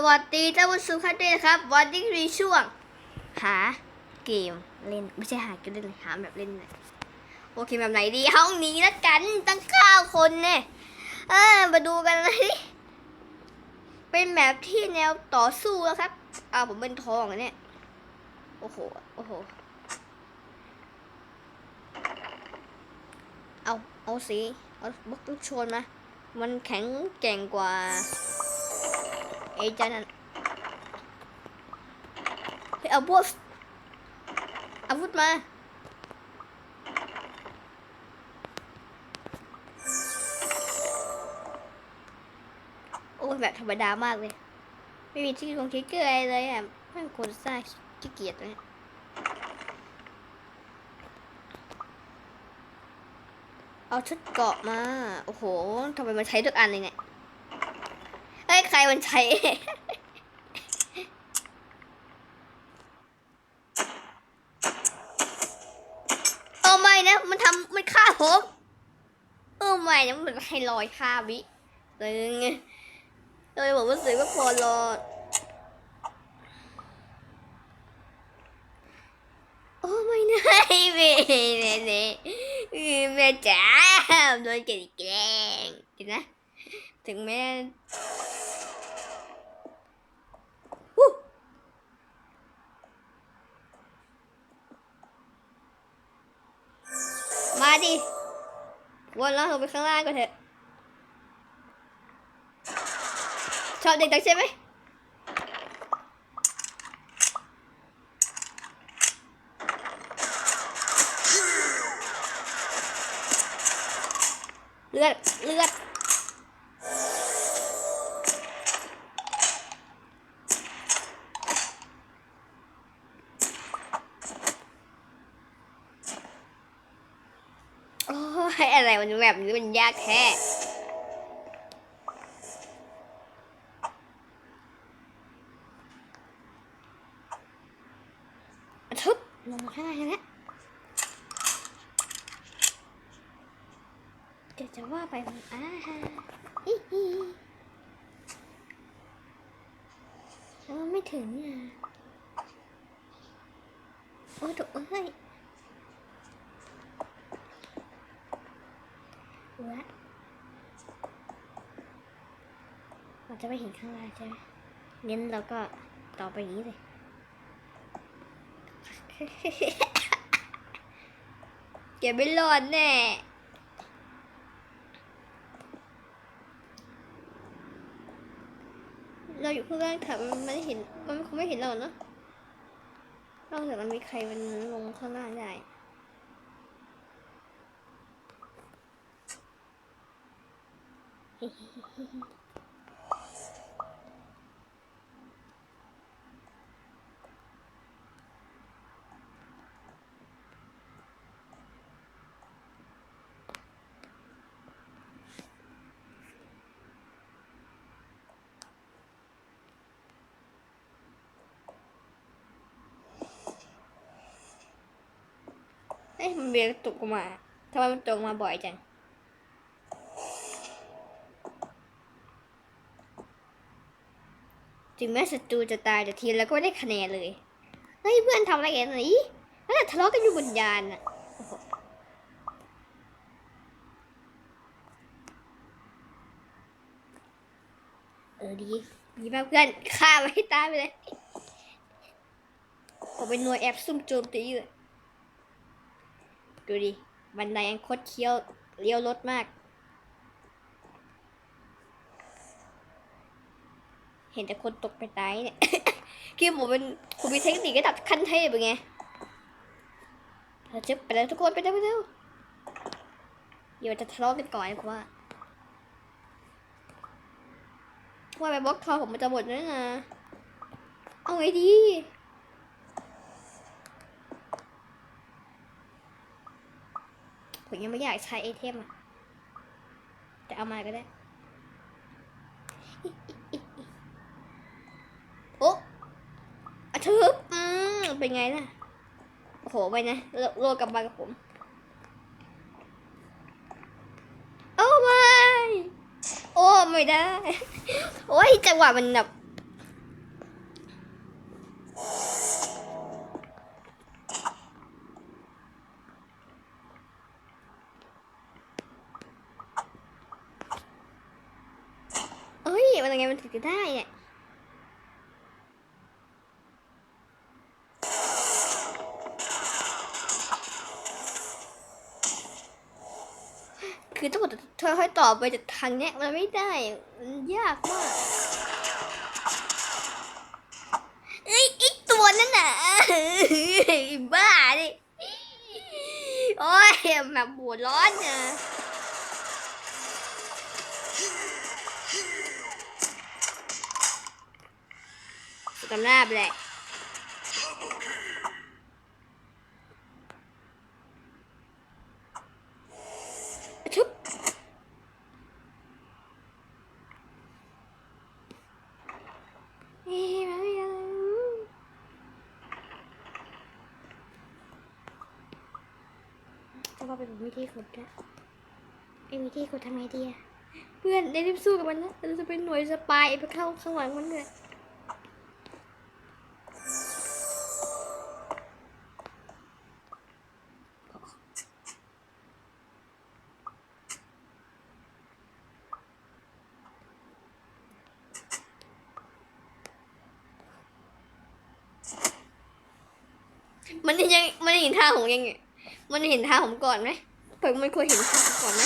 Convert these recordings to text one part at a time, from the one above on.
สวัสดีท่านผู้ชมครับด้วยนะครับวันนี้มีช่วง หาเกมเล่นไม่ใช่หาเกมเล่นหาแบบเล่นเลยโอเคแบบไหนดีห้องนี้แล้วกันตั้งเก้าคนเนี่ยเออมาดูกันเลยเป็นแบบที่แนวต่อสู้แล้วครับอ้าวผมเป็นทองเนี่ยโอ้โหโอ้โหเอาเอาสิเอาบล็อกลูกชนมามันแข็งแกร่งกว่า ไอ้เจ้านั่นเฮ้ยเอาพวกอาวุธมาโอ้แบบธรรมดามากเลย ไม่มีที่ลงทิกเกอร์อะไรเลยอะไม่ควรสร้างขี้เกียจเลยเอาชุดเกราะมา โอ้โหทำไมมันใช้ทุกอันเลยเนี่ย เฮ้ใครมันใช้ โอ้ไม่นะ มันทำมันฆ่าผมโอ้ไม่นะมันให้ลอยฆ่าวิตึงเลยผมรู้สึกว่าพอรอโอ้ไม่นะแม่แม่แม่แม่จ๋าโดนกดแกล้งเห็นนะถึงแม้วู้ มาดิวนแล้วลงไปข้างล่างก่อนเถอะ ชอบเด็กจังใช่ไหมเลือด เลือด ยากแท้ทุบลงมาข้างล่างแล้วจะจะว่าไปมันอ่าฮะฮิฮิเออไม่ถึงอะโอ้ถูกเอ้ย วะเรา จะไม่เห็นข้างล่างใช่ไหมงั้นเราก็ต่อไปอย่างนี้เลย เก็บไม่รอดแน่เราอยู่ข้างล่างถามมันไม่เห็น มันคงไม่เห็นเราเนอะนอกจากมันมีใครมันลงข้างล่างได้ เอ้ยมันเบียร์ตกมาทำไมมันตกมาบ่อยจังถึงแม้ศัตรูจะตายแต่ทีแล้วก็ไม่ได้คะแนนเลยเฮ้ยเพื่อนทำอะไรกันนี่นั่นนะทะเลาะกันอยู่บนยานน่ะอ้โหเออดีดีมากเพื่อนฆ่ามันให้ตายไปเลยผมเป็นหน่วยแอบซุ่มโจมตีอยู่ ดูดิ บันไดอันคดเคี้ยวเลี้ยวรถมาก เห็นแต่คนตกไปตายเนี่ยคือผมเป็นผมมีเทคนิคระดับขั้นเทพเป็นไงเราจะไปแล้วทุกคนไปเร็วไปเร็วเดี๋ยวจะทะเลาะกันก่อนดีกว่าว่าไปบล็อกทอผมมันจะหมดแล้วนะ เอาไงดี ผมยังไม่อยากใช้ไอเทมอะแต่เอามาก็ได้ โอ้อะทึบอืมเป็นไงล่ะ โอ้โห ไปนะ โลโลกลับมากับผม โอ้ไม่ โอ้ ไม่ได้ โอ้ยจังหวะมันแบบ เอ้ย มันยังไงมันถึงจะได้เนี่ยคือต้องค่อยๆต่อไปจากทางเนี้ยมันไม่ได้มันยากมากเอ้ยไอตัวนั่นน่ะบ้าดิโอ้ยแบบหัวร้อนอะ กำนาบแหละชุบเอ๊ะมันไม่อะไรจะว่าเป็นวิธีขุดละไอ้วิธีขุดทำไงดีอะเพื่อนได้รีบสู้กับมันนะเราจะเป็นหน่วยสปายไปเข้าข้างหลังมันเลย ผมยังไงมันเห็นท่าผมก่อนไหมผมมันควรเห็นท่าก่อนไหม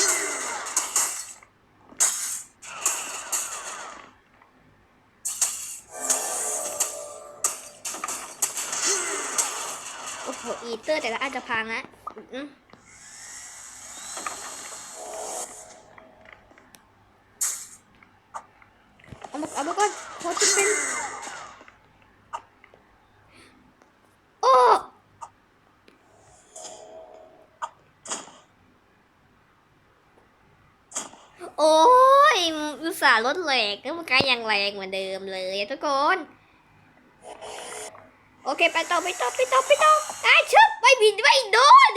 โอ้โหอีเตอร์แต่ละอาจจะพังนะอืมเอามาเอามาก่อนเขาจะเป็น โอ้ โอ้ยอุตส่าห์ลด แหลกแล้วมันก็ยังแรงเหมือนเดิมเลยทุกคน โอเคไปต่อไปต่อไปต่อไปต่อไอ้ชึบไม่บินไม่โดน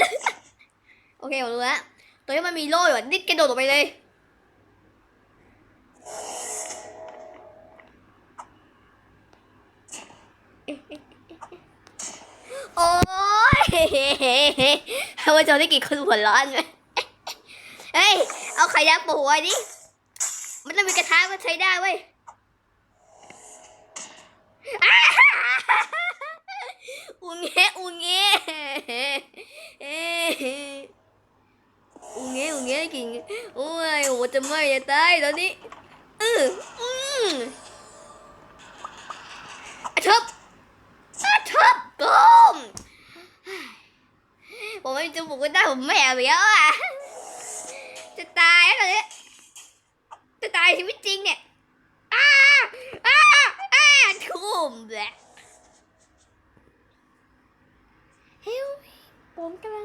โอเคผมรู้แล้วตัวนี้มันมีโล่อยู่อะนี่กระโดดลงไปเลยโอ้ยทำไมเจอได้กี่คนหัวร้อนไหมเฮ้ย เอาไข่ยักษ์ปูไว้ดิ มันต้องมีกระทะก็ใช้ได้เว้ยอ้าอูเงี้อูเงี้เอ้ยอูเงี้อูเงี้กินโอ้ยโอ้จะไหม่จะตายตอนนี้อืออืมอะชบอะชบก้มผมไม่จะบุกก็ได้ผมไม่แอบแล้วอะจะตายแล้วเนี่ยจะตายชีวิตจริงเนี่ยอ้าอ้าอ้าทุ่มแหละเฮ้ยผมกำลัง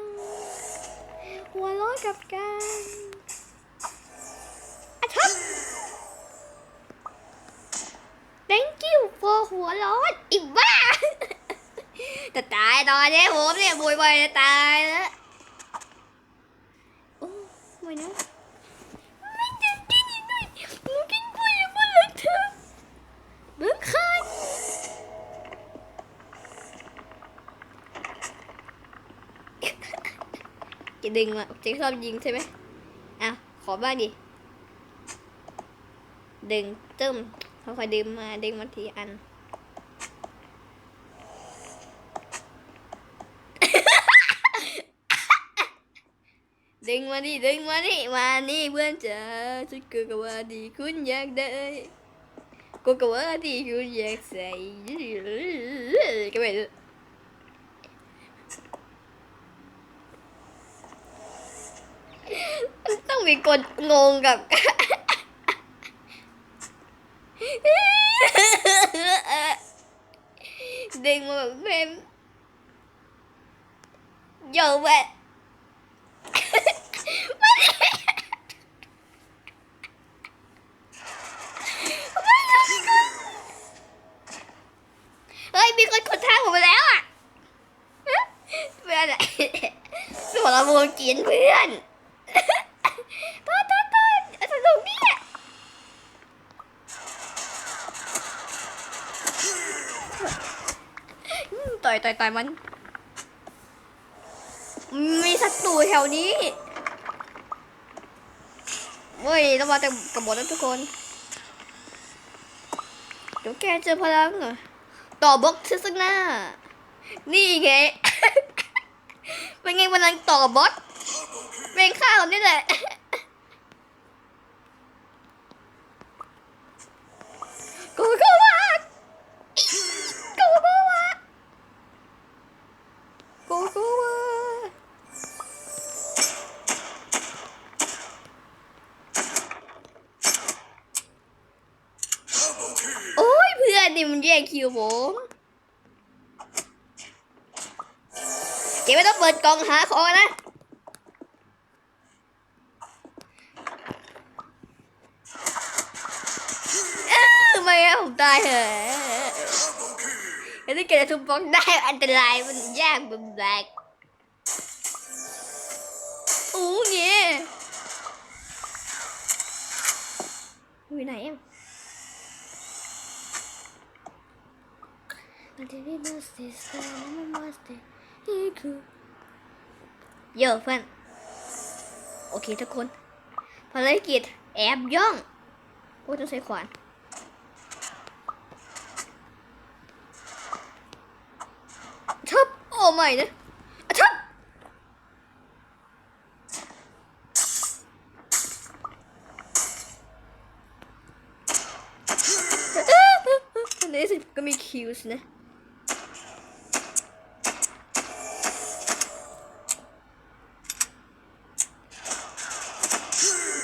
หัวเร้อนกับการอะทับ thank you for หัวร้อนอีกบ้าจะตายตอนนี้ผมเนี่ยบวยบอยจะตายแล้วโอ้ไม่นะ ไม่จะกินอีกหน่อยหนูกินกล้วยยังไม่เลยเธอเบิ้งคันจะ ดึงอะเจ๊ชอบยิงใช่ไหมอะขอบ้างดิ ดึงตึ้มค่อยๆดึงมาดึงมาทีอันดึงมาดิดึงมาดิมานี่เพื่อนจ๋าฉันก็กว่าดีคุณอยากได้กูกว่าดีคุณอยากใส่ก็ไม่รู้ มีคนงงกับ ดึงมาแบบเพมโยแบบ เฮ้ย มีคนกดทางผมไปแล้วอะเพื่อนอะสวนละวงกินเพื่อนโทษโทษโทษสนุกเนี่ย ต่อยต่อยต่อยมัน มีศัตรูแถวนี้เว้ยเรามาแต่กับหมดแล้วทุกคน เดี๋ยวแกเจอพลังเหรอต่อบล็อกซึงหน้า นี่ไง เป็นไงพลังต่อบล็อกเป็นข้าวนี่แหละ ไม่ต้องเปิดกล่องหาคอนะไม่ครัผมตายเหรอะถ้าเกิดทุบบล็อกได้อันตรายมันยากแบบแบกอู้เงี้ยอยู่ไหนอะมันจะได้มาสเตอร์มันมาสเตอร์ เยอะเพื่อนโอเคทุกคนภารกิจแอบย่องโอ้ยต้องใช้ขวานทับโอ้ไม่นะอะทับในสุดก็มีคิวส์นะ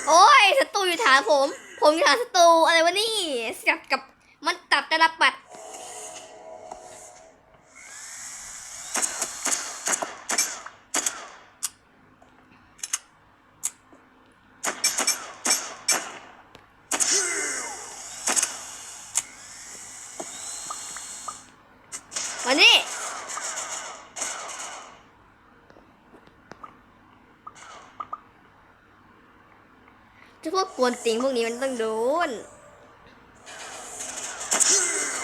โอ้ยศัตรูอยู่ ฐานผม ผมอยู่ฐานศัตรูอะไรวะนี่สับกับมันตับต่ละปัดมานี่ จ้าพวกกวนติงพวกนี้มันต้องโดน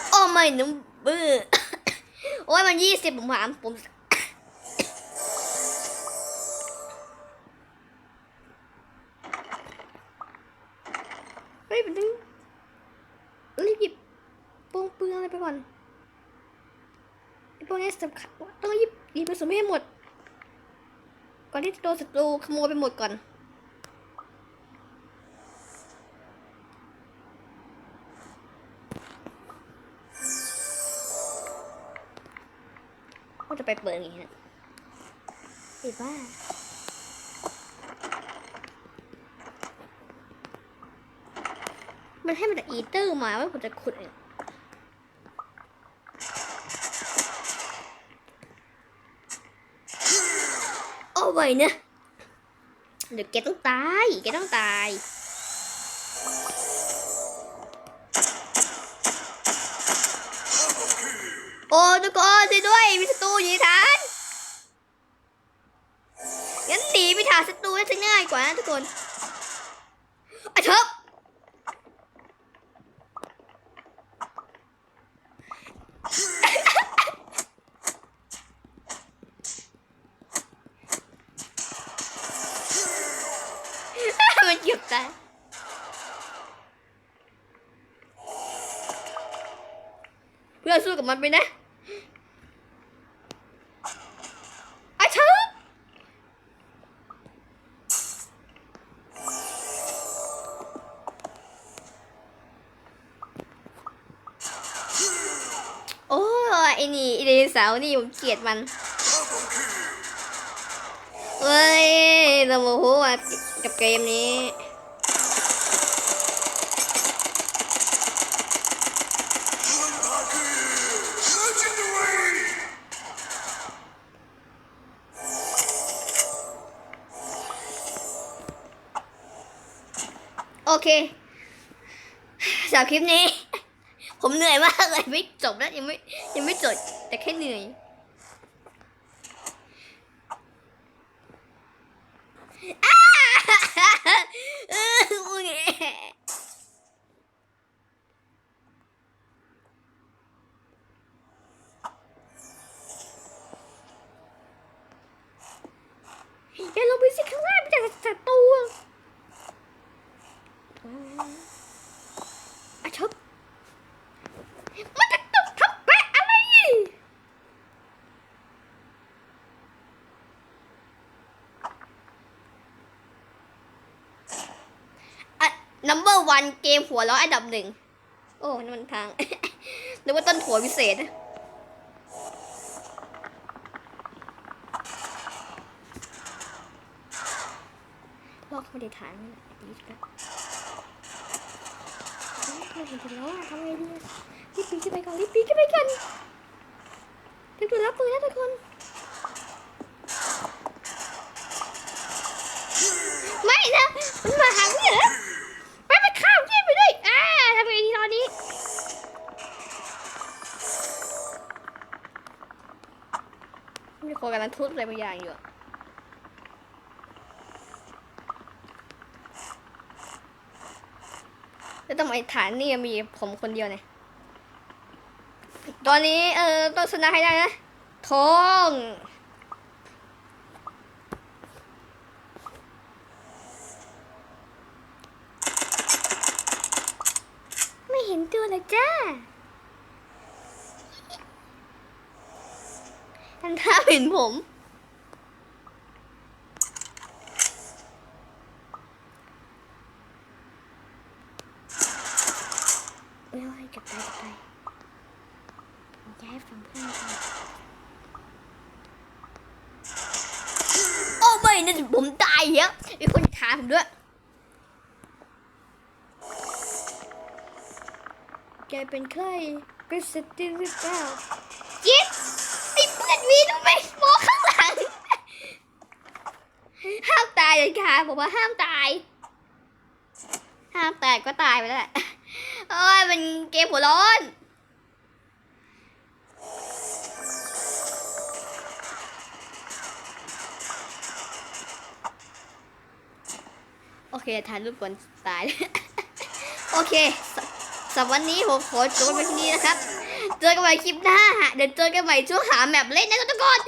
โอ้ไม่หนุ่มบื้อ โอ้ยมันยี่สิบผมถามผมเฮ้ยมันต้องรีบหยิบปงเปลืองอะไรไปก่อนไอ้พวกนี้สำคัญต้องหยิบหยิบผสมให้หมด ก่อนที่จะโดนศัตรูขโมยไปหมดก่อน เปิดอย่างนี้นะไอ้บ้ามันให้มันจากอีเตอร์มาว่าผมจะขุดเองโอ้ยเนี่ยเดี๋ยวแกต้องตาย แกต้องตาย โอ้ทุกคนช่วยด้วยมีศัตรูอยู่ในฐานงั้นหนีไปฐาศัตรูน่าจะง่ายกว่านะทุกคนไอ้เถอะมันเก็บตายเพื่อสู้กับมันไปนะ นี่ผมเกลียดมันเฮ้ยเราโมโหอะกับเกมนี้โอเคสำหรับคลิปนี้ ผมเหนื่อยมากเลยไม่จบแล้วยังไม่ยังไม่จบ แต่แค่เหนื่อยเออมึงแอะ number one เกมหัวเราะอันดับหนึ่ง โอ้นั่นมันทางนึกว่าต้นถั่วพิเศษ ลอกไม่ได้ฐานนี่แหละยึดกันเฮ้ยเราเห็นถึงแล้วทำไงดีรีบปีนขึ้นไปก่อนรีบปีนขึ้นไปกันถึงจุดรับปืนนะทุกคน ทุบอะไรบางอย่างอยู่อะแล้วทำไมฐานนี่มีผมคนเดียวเนี่ย ตอนนี้เออต้องชนะให้ได้นะทอง ไม่เห็นตัวเลยจ้าทันท่าเห็นผมเอ้ยกลับไปกลับไปย้ายฝั่งเพื่อนก่อนโอ้ไม่นะผมตายแล้วมีคนขามผมด้วยแกเป็นใครเป็นสติหรือเปล่ายิดไอ้เพื่อนวีทำไมมองข้างหลัง ห้ายเลยค่ะผมว่าห้ามตาย ห้ามตายก็ตายไปแล้วแหละเอ้ยมันเกมหัวร้อนโอเคถ่ายรูปก่อนตาย โอเคสำหรับวันนี้ผมขอจบไว้ที่นี้นะครับ เจอกันใหม่คลิปหน้าเดี๋ยวเจอกันใหม่ช่วงหาแมปเล่นนะทุกคน